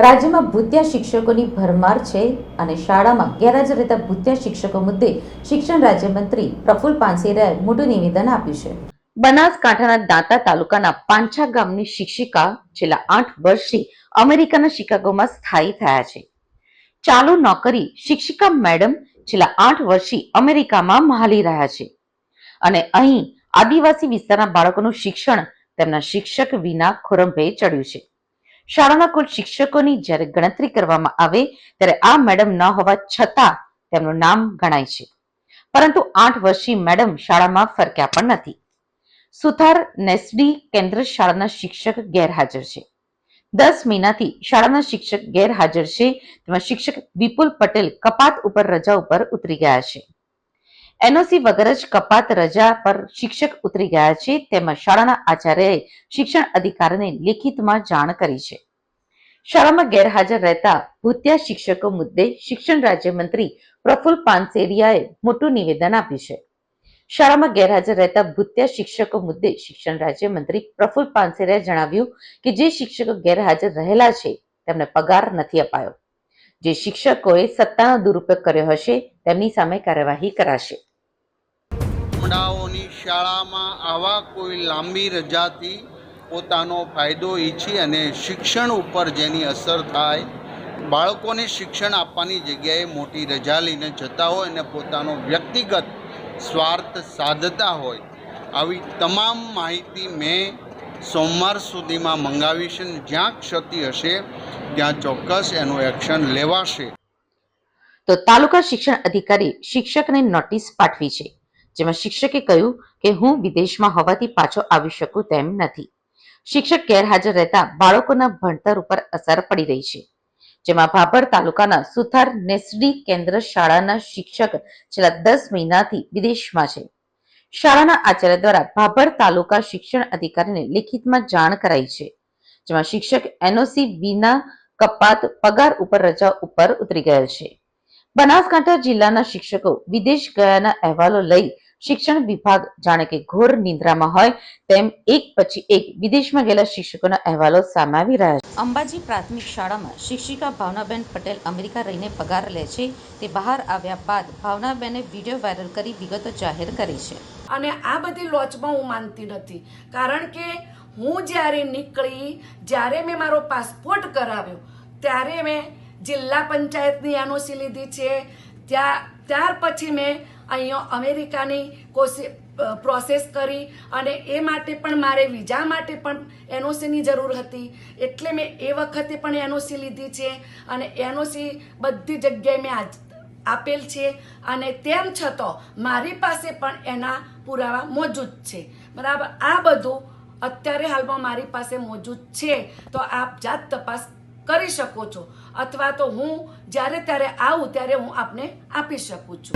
રાજ્યમાં ભૂત્યા શિક્ષકોની ભરમાર છે અને શાળામાં ગેરહાજર રહેતા ભૂત્યા શિક્ષકો મુદ્દે શિક્ષણ રાજ્યમંત્રી પ્રફુલ પાનસેરાએ મોટું નિવેદન આપ્યું છે. બનાસકાંઠાના દાંતા તાલુકાના પાંછા ગામની શિક્ષિકા છેલ્લા આઠ વર્ષથી અમેરિકાના શિકાગોમાં સ્થાયી થયા છે. ચાલુ નોકરી શિક્ષિકા મેડમ છેલ્લા આઠ વર્ષથી અમેરિકામાં મહાલી રહ્યા છે. અને અહીં આદિવાસી વિસ્તારના બાળકોનું શિક્ષણ તેમના શિક્ષક વિના ખોરંભે ચડ્યું છે. શાળાના કુલ શિક્ષકોની જ્યારે ગણતરી કરવામાં આવે, ત્યારે આ મેડમ ન હોવા છતાં તેમનું નામ ગણાય છે. પરંતુ આઠ વર્ષથી મેડમ શાળામાં ફરક્યા પણ નથી. સુથાર નેસડી કેન્દ્ર શાળાના શિક્ષક ગેરહાજર છે. દસ મહિનાથી શાળાના શિક્ષક ગેરહાજર છે. તેમાં શિક્ષક વિપુલ પટેલ કપાત ઉપર રજા ઉપર ઉતરી ગયા છે. એનઓસી વગર જ કપાત રજા પર શિક્ષક ઉતરી ગયા છે. તેમાં શાળાના આચાર્યએ શિક્ષણ અધિકારીને લેખિતમાં જાણ કરી છે. શાળામાં ગેરહાજર રહેતા ભૂત્યા શિક્ષકો મુદ્દે શિક્ષણ રાજ્યમંત્રી પ્રફુલ પાનસેરિયાએ મોટું નિવેદન આપ્યું છે. શાળામાં ગેરહાજર રહેતા ભૂત્યા શિક્ષકો મુદ્દે શિક્ષણ રાજ્યમંત્રી પ્રફુલ પાનસેરિયાએ જણાવ્યું કે જે શિક્ષકો ગેરહાજર રહેલા છે, તેમને પગાર નથી અપાયો. જે શિક્ષકોએ સત્તાનો દુરુપયોગ કર્યો હશે, તેમની સામે કાર્યવાહી કરાશે. ગામડાઓની શાળામાં આવા કોઈ લાંબી રજાથી પોતાનો ફાયદો ઈચ્છી અને શિક્ષણ ઉપર જેની અસર થાય, બાળકોને શિક્ષણ આપવાની જગ્યાએ મોટી રજા લઈને જતા હોય અને પોતાનો વ્યક્તિગત સ્વાર્થ સાધતા હોય, આવી તમામ માહિતી મેં સોમવાર સુધીમાં મંગાવી છે જ્યાં ક્ષતિ હશે, ત્યાં ચોક્કસ એનું એક્શન લેવાશે. તો તાલુકા શિક્ષણ અધિકારી શિક્ષકને નોટિસ પાઠવી છે. જેમાં શિક્ષકે કહ્યું કે હું વિદેશમાં હોવાથી પાછો આવી શકું તેમ નથી. શિક્ષક ગેરહાજર રહેતા બાળકોના ભણતર ઉપર અસર પડી રહી છે. જેમાં ભાભર તાલુકાના સુથાર નેસડી કેન્દ્ર શાળાના શિક્ષક છેલ્લા દસ મહિનાથી વિદેશમાં છે. શાળાના આચાર્ય દ્વારા ભાભર તાલુકા શિક્ષણ અધિકારીને લેખિતમાં જાણ કરાઈ છે. જેમાં શિક્ષક એનઓસી વિના કપાત પગાર ઉપર રજા ઉપર ઉતરી ગયેલ છે. બનાસકાંઠા જિલ્લાના શિક્ષકો વિદેશ ગયાના અહેવાલો લઈ શિક્ષણ વિભાગ જાણે કે ઘોર નિંદ્રામાં હોય તેમ એક પછી એક વિદેશમાં ગયેલા શિક્ષકોના અહેવાલો સામે આવી રહ્યા છે. અંબાજી પ્રાથમિક શાળામાં શિક્ષિકા ભાવનાબેન પટેલ અમેરિકા રહીને પગાર લે છે. તે બહાર આવ્યા બાદ ભાવનાબેને વીડિયો વાયરલ કરી વિગતો જાહેર કરી છે. અને આ બધી લોચમાં હું માનતી નથી. કારણ કે હું જ્યારે નીકળી જ્યારે મેં મારો પાસપોર્ટ કરાવ્યો ત્યારે મેં જિલ્લા પંચાયતની એનઓસી લીધી છે. ત્યાં ત્યાર પછી મેં અહીંયા અમેરિકાની કોશિ પ્રોસેસ કરી અને એ માટે પણ મારે વિઝા માટે પણ એનઓસીની જરૂર હતી. એટલે મેં એ વખતે પણ એનઓસી લીધી છે અને એનઓસી બધી જગ્યાએ મેં આજ, આપેલ છે અને તેમ છતાં મારી પાસે પણ એના પુરાવા મોજૂદ છે. બરાબર? આ બધું અત્યારે હાલમાં મારી પાસે મોજૂદ છે. તો આપ જાત તપાસ કરી શકો છો. અથવા તો હું જ્યારે ત્યારે આવું ત્યારે હું આપને આપી શકું છું.